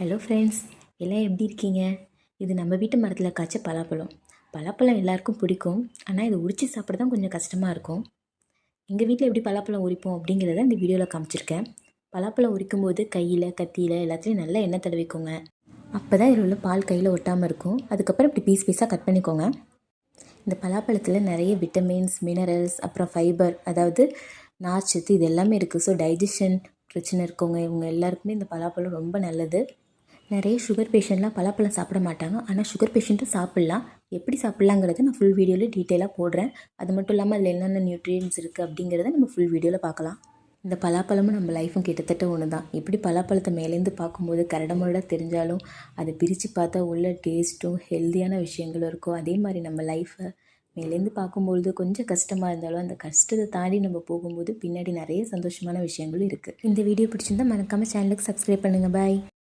Hello friends எல்லாம் எப்படி இருக்கீங்க? இது நம்ம வீட்டு மரத்தில் காய்ச்ச பலாப்பழம். பலாப்பழம் எல்லாருக்கும் பிடிக்கும். ஆனால் இதை உரித்து சாப்பிட தான் கொஞ்சம் கஷ்டமாக இருக்கும். எங்கள் வீட்டில் எப்படி பலாப்பழம் உரிப்போம் அப்படிங்கிறத இந்த வீடியோவில் காமிச்சிருக்கேன். பலாப்பழம் உரிக்கும் போது கையில் கத்தியில் எல்லாத்துலேயும் நல்லா எண்ணெய் தடவிக்கோங்க. அப்போ தான் இதில் உள்ள பால் கையில் ஒட்டாமல் இருக்கும். அதுக்கப்புறம் இப்படி பீஸ் பீஸாக கட் பண்ணிக்கோங்க. இந்த பலாப்பழத்தில் நிறைய விட்டமின்ஸ் மினரல்ஸ் அப்புறம் ஃபைபர் அதாவது நார்ச்சத்து இது எல்லாமே இருக்குது ஸோ டைஜஷன் பிரச்சனை இருக்கவங்க இவங்க எல்லாருக்குமே இந்த பலாப்பழம் ரொம்ப நல்லது. நிறைய சுகர் பேஷண்ட்லாம் பலாப்பழம் சாப்பிட மாட்டாங்க. ஆனால் சுகர் பேஷண்ட்டும் சாப்பிட்லாம். எப்படி சாப்பிட்லாங்கிறத நான் ஃபுல் வீடியோவில் டீட்டெயிலாக போடுறேன். அது மட்டும் இல்லாமல் அதில் என்னென்ன நியூட்ரியன்ஸ் இருக்குது அப்படிங்கிறத நம்ம ஃபுல் வீடியோவில் பார்க்கலாம். இந்த பலாப்பழமும் நம்ம லைஃப்பும் கிட்டத்தட்ட ஒன்று தான் எப்படி பலாப்பழத்தை மேலேருந்து பார்க்கும்போது கரடமுரடாக தெரிஞ்சாலும் அதை பிரித்து பார்த்தா உள்ள டேஸ்ட்டும் ஹெல்த்தியான விஷயங்களும் இருக்கும். அதே மாதிரி நம்ம லைஃப்பை மேலேருந்து பார்க்கும்பொழுது கொஞ்சம் கஷ்டமாக இருந்தாலும் அந்த கஷ்டத்தை தாண்டி நம்ம போகும்போது பின்னாடி நிறைய சந்தோஷமான விஷயங்களும் இருக்குது இந்த வீடியோ பிடிச்சிருந்தா மறக்காமல் சேனலுக்கு சப்ஸ்கிரைப் பண்ணுங்கள் பாய்